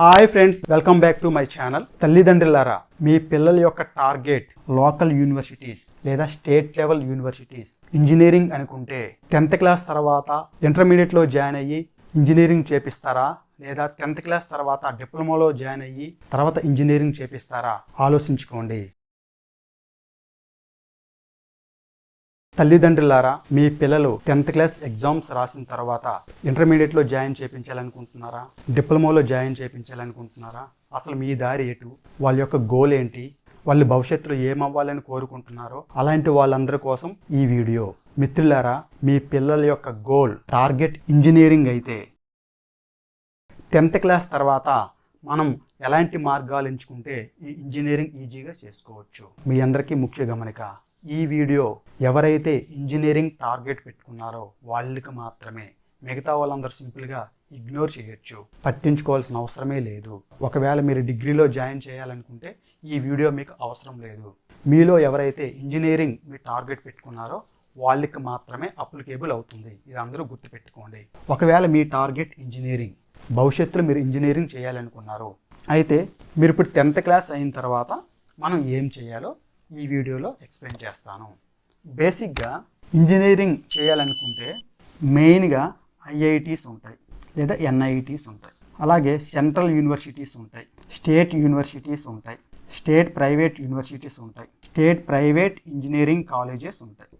Hi friends welcome back to my channel. తల్లిదండ్రులారా మీ పిల్లల యొక్క టార్గెట్ లోకల్ యూనివర్సిటీస్ లేదా స్టేట్ లెవెల్ యూనివర్సిటీస్. ఇంజనీరింగ్ అనుకుంటే టెన్త్ క్లాస్ తర్వాత ఇంటర్మీడియట్లో జాయిన్ అయ్యి ఇంజనీరింగ్ చేపిస్తారా? లేదా టెన్త్ క్లాస్ తర్వాత డిప్లొమాలో జాయిన్ అయ్యి తర్వాత ఇంజనీరింగ్ చేపిస్తారా? ఆలోచించుకోండి. తల్లిదండ్రులారా మీ పిల్లలు టెన్త్ క్లాస్ ఎగ్జామ్స్ రాసిన తర్వాత ఇంటర్మీడియట్లో జాయిన్ చేయించాలనుకుంటున్నారా డిప్లొమాలో జాయిన్ చేయించాలనుకుంటున్నారా అసలు మీ దారి ఎటు? వాళ్ళ యొక్క గోల్ ఏంటి? వాళ్ళు భవిష్యత్తులో ఏమవ్వాలని కోరుకుంటున్నారో అలాంటి వాళ్ళందరి కోసం ఈ వీడియో. మిత్రులారా మీ పిల్లల యొక్క గోల్ టార్గెట్ ఇంజనీరింగ్ అయితే టెన్త్ క్లాస్ తర్వాత మనం ఎలాంటి మార్గాలు ఎంచుకుంటే ఈ ఇంజనీరింగ్ ఈజీగా చేసుకోవచ్చు? మీ అందరికీ ముఖ్య గమనిక ఈ వీడియో ఎవరైతే ఇంజనీరింగ్ టార్గెట్ పెట్టుకున్నారో వాళ్ళకి మాత్రమే. మిగతా వాళ్ళందరూ సింపుల్గా ఇగ్నోర్ చేయొచ్చు. పట్టించుకోవాల్సిన అవసరమే లేదు. ఒకవేళ మీరు డిగ్రీలో జాయిన్ చేయాలనుకుంటే ఈ వీడియో మీకు అవసరం లేదు. మీలో ఎవరైతే ఇంజనీరింగ్ మీ టార్గెట్ పెట్టుకున్నారో వాళ్ళకి మాత్రమే అప్లికేబుల్ అవుతుంది. ఇది అందరూ గుర్తుపెట్టుకోండి. ఒకవేళ మీ టార్గెట్ ఇంజనీరింగ్ భవిష్యత్తులో మీరు ఇంజనీరింగ్ చేయాలనుకున్నారు అయితే మీరు ఇప్పుడు టెన్త్ క్లాస్ అయిన తర్వాత మనం ఏం చేయాలో ఈ వీడియోలో ఎక్స్ప్లెయిన్ చేస్తాను. బేసిక్గా ఇంజనీరింగ్ చేయాలనుకుంటే మెయిన్గా ఐఐటీస్ ఉంటాయి లేదా ఎన్ఐటీస్ ఉంటాయి. అలాగే సెంట్రల్ యూనివర్సిటీస్ ఉంటాయి స్టేట్ యూనివర్సిటీస్ ఉంటాయి స్టేట్ ప్రైవేట్ యూనివర్సిటీస్ ఉంటాయి స్టేట్ ప్రైవేట్ ఇంజనీరింగ్ కాలేజెస్ ఉంటాయి.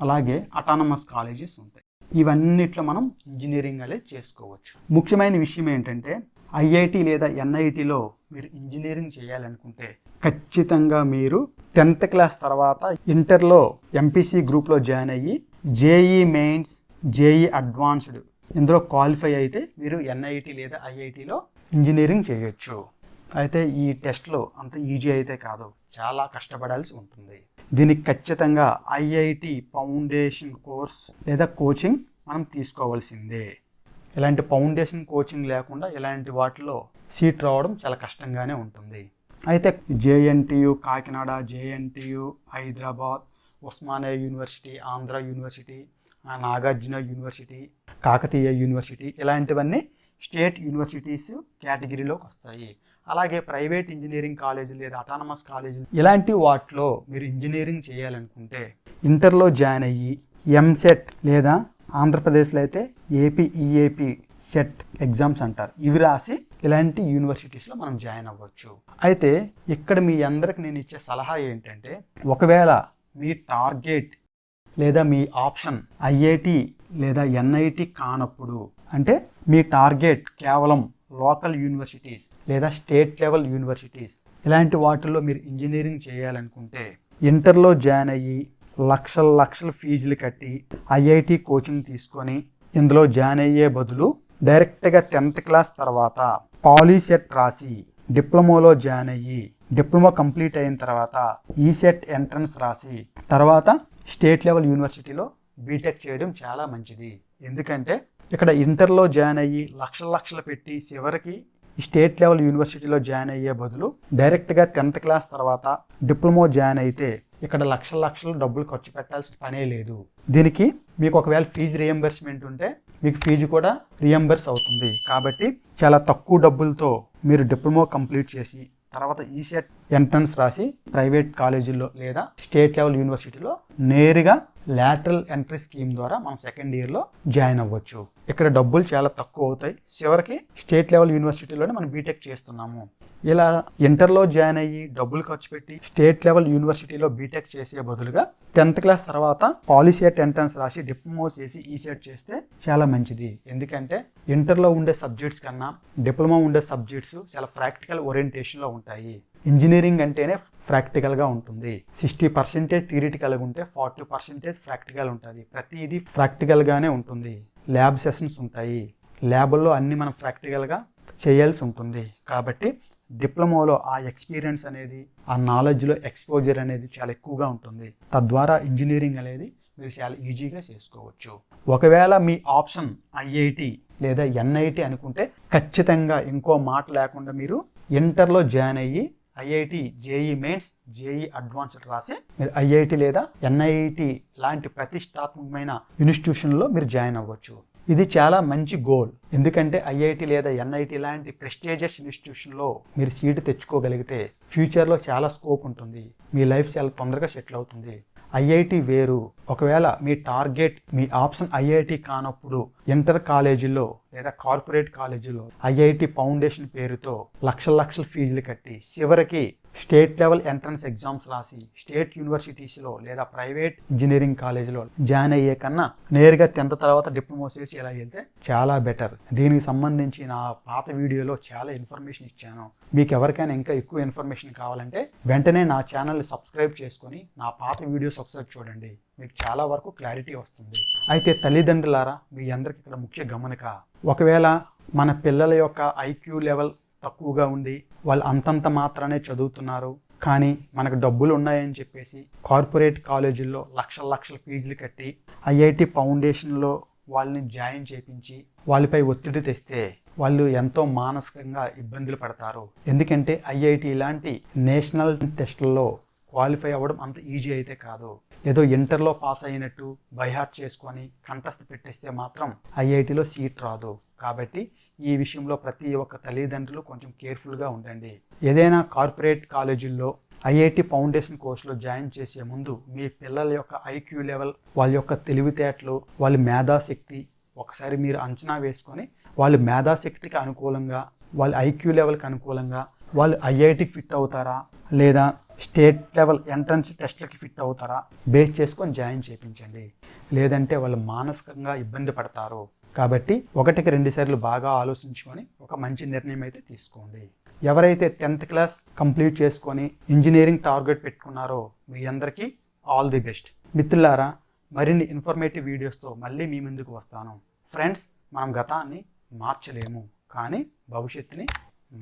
అలాగే అటానమస్ కాలేజెస్ ఉంటాయి. ఇవన్నిట్లో మనం ఇంజనీరింగ్ అనేది చేసుకోవచ్చు. ముఖ్యమైన విషయం ఏంటంటే ఐఐటి లేదా ఎన్ఐటిలో మీరు ఇంజనీరింగ్ చేయాలనుకుంటే ఖచ్చితంగా మీరు టెన్త్ క్లాస్ తర్వాత ఇంటర్లో ఎంపీసీ గ్రూప్లో జాయిన్ అయ్యి జేఈ మెయిన్స్ జేఈ అడ్వాన్స్డ్ ఇందులో క్వాలిఫై అయితే మీరు ఎన్ఐటి లేదా ఐఐటిలో ఇంజనీరింగ్ చేయొచ్చు. అయితే ఈ టెస్ట్లో అంత ఈజీ అయితే కాదు చాలా కష్టపడాల్సి ఉంటుంది. దీనికి ఖచ్చితంగా ఐఐటి ఫౌండేషన్ కోర్స్ లేదా కోచింగ్ మనం తీసుకోవాల్సిందే. ఇలాంటి ఫౌండేషన్ కోచింగ్ లేకుండా ఇలాంటి వాటిలో సీట్ రావడం చాలా కష్టంగానే ఉంటుంది. అయితే JNTU Kakinada JNTU Hyderabad Osmania university Andhra university ఆ నాగార్జున యూనివర్సిటీ కాకతీయ యూనివర్సిటీ ఇలాంటివన్నీ స్టేట్ యూనివర్సిటీస్ కేటగిరీలోకి వస్తాయి. అలాగే ప్రైవేట్ ఇంజనీరింగ్ కాలేజీలు లేదా అటానమస్ కాలేజీలు ఇలాంటి వాటిలో మీరు ఇంజనీరింగ్ చేయాలనుకుంటే ఇంటర్లో జాయిన్ అయ్యి ఎంసెట్ లేదా ఆంధ్రప్రదేశ్లో అయితే ఏపీ ఈఏపీ సెట్ ఎగ్జామ్స్ అంటారు. ఇవి రాసి ఇలాంటి యూనివర్సిటీస్లో మనం జాయిన్ అవ్వచ్చు. అయితే ఇక్కడ మీ అందరికి నేను ఇచ్చే సలహా ఏంటంటే ఒకవేళ మీ టార్గెట్ లేదా మీ ఆప్షన్ ఐఐటి లేదా ఎన్ఐటి కానప్పుడు అంటే మీ టార్గెట్ కేవలం లోకల్ యూనివర్సిటీస్ లేదా స్టేట్ లెవెల్ యూనివర్సిటీస్ ఇలాంటి వాటిల్లో మీరు ఇంజనీరింగ్ చేయాలనుకుంటే ఇంటర్లో జాయిన్ అయ్యి లక్షల లక్షల ఫీజులు కట్టి ఐఐటి కోచింగ్ తీసుకొని ఇందులో జాయిన్ అయ్యే బదులు డైరెక్ట్గా టెన్త్ క్లాస్ తర్వాత పాలీసెట్ రాసి డిప్లొమాలో జాయిన్ అయ్యి డిప్లొమా కంప్లీట్ అయిన తర్వాత ఈసెట్ ఎంట్రన్స్ రాసి తర్వాత స్టేట్ లెవెల్ యూనివర్సిటీలో బీటెక్ చేయడం చాలా మంచిది. ఎందుకంటే ఇక్కడ ఇంటర్లో జాయిన్ అయ్యి లక్షల లక్షలు పెట్టి చివరికి స్టేట్ లెవెల్ యూనివర్సిటీలో జాయిన్ అయ్యే బదులు డైరెక్ట్గా టెన్త్ క్లాస్ తర్వాత డిప్లొమా జాయిన్ అయితే ఇక్కడ లక్షల లక్షలు డబ్బులు ఖర్చు పెట్టాల్సిన పనే లేదు. దీనికి మీకు ఒకవేళ ఫీజు రియంబర్స్మెంట్ ఉంటే మీకు ఫీజు కూడా రియంబర్స్ అవుతుంది. కాబట్టి చాలా తక్కువ డబ్బులతో మీరు డిప్లొమా కంప్లీట్ చేసి తర్వాత ఈసెట్ ఎంట్రన్స్ రాసి ప్రైవేట్ కాలేజీల్లో లేదా స్టేట్ లెవెల్ యూనివర్సిటీలో నేరుగా లాటరల్ ఎంట్రీ స్కీమ్ ద్వారా మనం సెకండ్ ఇయర్లో జాయిన్ అవ్వచ్చు. ఇక్కడ డబ్బులు చాలా తక్కువ అవుతాయి. చివరికి స్టేట్ లెవెల్ యూనివర్సిటీలోనే మనం బీటెక్ చేస్తున్నాము. ఇలా ఇంటర్లో జాయిన్ అయ్యి డబ్బులు ఖర్చు పెట్టి స్టేట్ లెవెల్ యూనివర్సిటీలో బీటెక్ చేసే బదులుగా టెన్త్ క్లాస్ తర్వాత పాలిసెట్ ఎంట్రన్స్ రాసి డిప్లొమా చేసి ఈసెట్ చేస్తే చాలా మంచిది. ఎందుకంటే ఇంటర్లో ఉండే సబ్జెక్ట్స్ కన్నా డిప్లొమా ఉండే సబ్జెక్ట్స్ చాలా ప్రాక్టికల్ ఓరియంటేషన్లో ఉంటాయి. ఇంజనీరింగ్ అంటేనే ప్రాక్టికల్గా ఉంటుంది. సిక్స్టీ పర్సెంటేజ్ థియరిటికల్గా ఉంటే ఫార్టీ పర్సెంటేజ్ ప్రాక్టికల్ ఉంటుంది. ప్రతిదీ ప్రాక్టికల్గానే ఉంటుంది. ల్యాబ్ సెషన్స్ ఉంటాయి. ల్యాబ్లో అన్నీ మనం ప్రాక్టికల్గా చేయాల్సి ఉంటుంది. కాబట్టి డిప్లొమాలో ఆ ఎక్స్పీరియన్స్ అనేది ఆ నాలెడ్జ్లో ఎక్స్పోజర్ అనేది చాలా ఎక్కువగా ఉంటుంది. తద్వారా ఇంజనీరింగ్ అనేది మీరు చాలా ఈజీగా చేసుకోవచ్చు. ఒకవేళ మీ ఆప్షన్ ఐఐటి లేదా ఎన్ఐటి అనుకుంటే ఖచ్చితంగా ఇంకో మాట లేకుండా మీరు ఇంటర్లో జాయిన్ అయ్యి IIT JEE mains JEE advanced రాసి మీరు ఐఐటి లేదా ఎన్ఐటి లాంటి ప్రతిష్టాత్మకమైన ఇన్స్టిట్యూషన్లో మీరు జాయిన్ అవ్వచ్చు. ఇది చాలా మంచి గోల్. ఎందుకంటే ఐఐటి లేదా ఎన్ఐటి లాంటి ప్రెస్టేజియస్ ఇన్స్టిట్యూషన్లో మీరు సీటు తెచ్చుకోగలిగితే ఫ్యూచర్లో చాలా స్కోప్ ఉంటుంది. మీ లైఫ్ చాలా తొందరగా సెటిల్ అవుతుంది. ఐఐటి వేరు. ఒకవేళ మీ టార్గెట్ మీ ఆప్షన్ ఐఐటి కానప్పుడు ఇంటర్ కాలేజీలో లేదా కార్పొరేట్ కాలేజీలో ఐఐటి ఫౌండేషన్ పేరుతో లక్షల లక్షల ఫీజులు కట్టి చివరికి స్టేట్ లెవెల్ ఎంట్రన్స్ ఎగ్జామ్స్ రాసి స్టేట్ యూనివర్సిటీస్లో లేదా ప్రైవేట్ ఇంజనీరింగ్ కాలేజీలో జాయిన్ అయ్యే కన్నా నేరుగా టెన్త్ తర్వాత డిప్లొమా చేసి ఇలా వెళ్తే చాలా బెటర్. దీనికి సంబంధించి నా పాత వీడియోలో చాలా ఇన్ఫర్మేషన్ ఇచ్చాను. మీకు ఎవరికైనా ఇంకా ఎక్కువ ఇన్ఫర్మేషన్ కావాలంటే వెంటనే నా ఛానల్ సబ్స్క్రైబ్ చేసుకొని నా పాత వీడియోస్ ఒకసారి చూడండి. మీకు చాలా వరకు క్లారిటీ వస్తుంది. అయితే తల్లిదండ్రులారా మీ అందరికి ఇక్కడ ముఖ్య గమనిక. ఒకవేళ మన పిల్లల యొక్క ఐక్యూ లెవెల్ తక్కువగా ఉండి వాళ్ళు అంతంత మాత్రానే చదువుతున్నారు. కానీ మనకు డబ్బులు ఉన్నాయని చెప్పేసి కార్పొరేట్ కాలేజీల్లో లక్షల లక్షల ఫీజులు కట్టి ఐఐటి ఫౌండేషన్లో వాళ్ళని జాయిన్ చేపించి వాళ్ళపై ఒత్తిడి తెస్తే వాళ్ళు ఎంతో మానసికంగా ఇబ్బందులు పడతారు. ఎందుకంటే ఐఐటి లాంటి నేషనల్ టెస్టుల్లో క్వాలిఫై అవ్వడం అంత ఈజీ అయితే కాదు. ఏదో ఇంటర్లో పాస్ అయినట్టు బైహార్ట్ చేసుకొని కంటస్థ పెట్టేస్తే మాత్రం ఐఐటిలో సీట్ రాదు. కాబట్టి ఈ విషయంలో ప్రతి ఒక్క తల్లిదండ్రులు కొంచెం కేర్ఫుల్గా ఉండండి. ఏదైనా కార్పొరేట్ కాలేజీల్లో ఐఐటి ఫౌండేషన్ కోర్సులో జాయిన్ చేసే ముందు మీ పిల్లల యొక్క ఐక్యూ లెవెల్ వాళ్ళ యొక్క తెలివితేటలు వాళ్ళ మేధాశక్తి ఒకసారి మీరు అంచనా వేసుకొని వాళ్ళ మేధాశక్తికి అనుకూలంగా వాళ్ళ ఐక్యూ లెవెల్కి అనుకూలంగా వాళ్ళు ఐఐటికి ఫిట్ అవుతారా? లేదా స్టేట్ లెవెల్ ఎంట్రన్స్ టెస్ట్లకి ఫిట్ అవుతారా? బేస్ చేసుకొని జాయిన్ చేయించండి లేదంటే వాళ్ళు మానసికంగా ఇబ్బంది పడతారు. కాబట్టి ఒకటికి రెండు సార్లు బాగా ఆలోచించుకొని ఒక మంచి నిర్ణయం అయితే తీసుకోండి. ఎవరైతే టెన్త్ క్లాస్ కంప్లీట్ చేసుకొని ఇంజనీరింగ్ టార్గెట్ పెట్టుకున్నారో మీ అందరికీ ఆల్ ది బెస్ట్. మిత్రులారా మరిన్ని ఇన్ఫర్మేటివ్ వీడియోస్తో మళ్ళీ మీ ముందుకు వస్తాను. ఫ్రెండ్స్ మనం గతాన్ని మార్చలేము కానీ భవిష్యత్తుని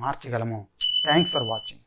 మార్చగలము. Thanks for watching.